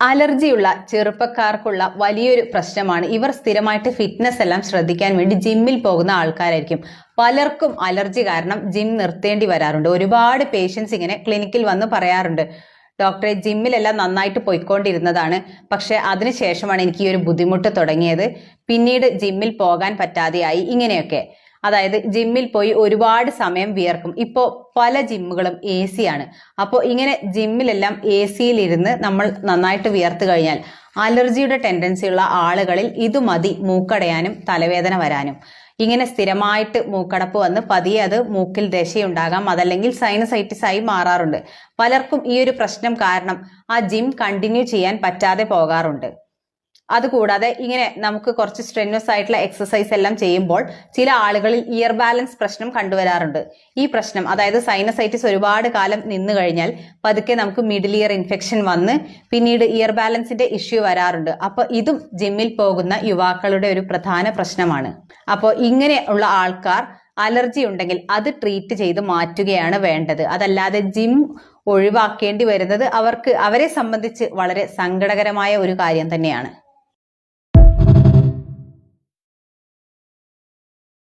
അലർജിയുള്ള ചെറുപ്പക്കാർക്കുള്ള വലിയൊരു പ്രശ്നമാണ്. ഇവർ സ്ഥിരമായിട്ട് ഫിറ്റ്നസ് എല്ലാം ശ്രദ്ധിക്കാൻ വേണ്ടി ജിമ്മിൽ പോകുന്ന ആൾക്കാരായിരിക്കും. പലർക്കും അലർജി കാരണം ജിം നിർത്തേണ്ടി വരാറുണ്ട്. ഒരുപാട് പേഷ്യൻസ് ഇങ്ങനെ ക്ലിനിക്കിൽ വന്ന് പറയാറുണ്ട്. ഡോക്ടറെ ജിമ്മിലെല്ലാം നന്നായിട്ട് പോയിക്കൊണ്ടിരുന്നതാണ്. പക്ഷെ അതിനുശേഷമാണ് എനിക്ക് ഈ ഒരു ബുദ്ധിമുട്ട് തുടങ്ങിയത്. പിന്നീട് ജിമ്മിൽ പോകാൻ പറ്റാതെയായി. ഇങ്ങനെയൊക്കെ. അതായത് ജിമ്മിൽ പോയി ഒരുപാട് സമയം വിയർക്കും. ഇപ്പോൾ പല ജിമ്മുകളും എ സി ആണ്. അപ്പോൾ ഇങ്ങനെ ജിമ്മിലെല്ലാം എ സിയിലിരുന്ന് നമ്മൾ നന്നായിട്ട് വിയർത്ത് കഴിഞ്ഞാൽ അലർജിയുടെ ടെൻഡൻസി ഉള്ള ആളുകളിൽ ഇത് മതി മൂക്കടയാനും തലവേദന വരാനും. ഇങ്ങനെ സ്ഥിരമായിട്ട് മൂക്കടപ്പ് വന്ന് പതിയെ അത് മൂക്കിൽ ദശയുണ്ടാകാം അതല്ലെങ്കിൽ സൈനസൈറ്റിസ് ആയി മാറാറുണ്ട്. പലർക്കും ഈ ഒരു പ്രശ്നം കാരണം ആ ജിം കണ്ടിന്യൂ ചെയ്യാൻ പറ്റാതെ പോകാറുണ്ട്. അതുകൂടാതെ ഇങ്ങനെ നമുക്ക് കുറച്ച് സ്ട്രെന്നസ് ആയിട്ടുള്ള എക്സസൈസ് എല്ലാം ചെയ്യുമ്പോൾ ചില ആളുകളിൽ ഇയർ ബാലൻസ് പ്രശ്നം കണ്ടുവരാറുണ്ട്. ഈ പ്രശ്നം അതായത് സൈനസൈറ്റിസ് ഒരുപാട് കാലം നിന്നു കഴിഞ്ഞാൽ പതുക്കെ നമുക്ക് മിഡിൽ ഇയർ ഇൻഫെക്ഷൻ വന്ന് പിന്നീട് ഇയർ ബാലൻസിന്റെ ഇഷ്യൂ വരാറുണ്ട്. അപ്പോൾ ഇതും ജിമ്മിൽ പോകുന്ന യുവാക്കളുടെ ഒരു പ്രധാന പ്രശ്നമാണ്. അപ്പോൾ ഇങ്ങനെ ഉള്ള ആൾക്കാർ അലർജി ഉണ്ടെങ്കിൽ അത് ട്രീറ്റ് ചെയ്ത് മാറ്റുകയാണ് വേണ്ടത്. അതല്ലാതെ ജിം ഒഴിവാക്കേണ്ടി വരുന്നത് അവർക്ക് അവരെ സംബന്ധിച്ച് വളരെ സങ്കടകരമായ ഒരു കാര്യം തന്നെയാണ്.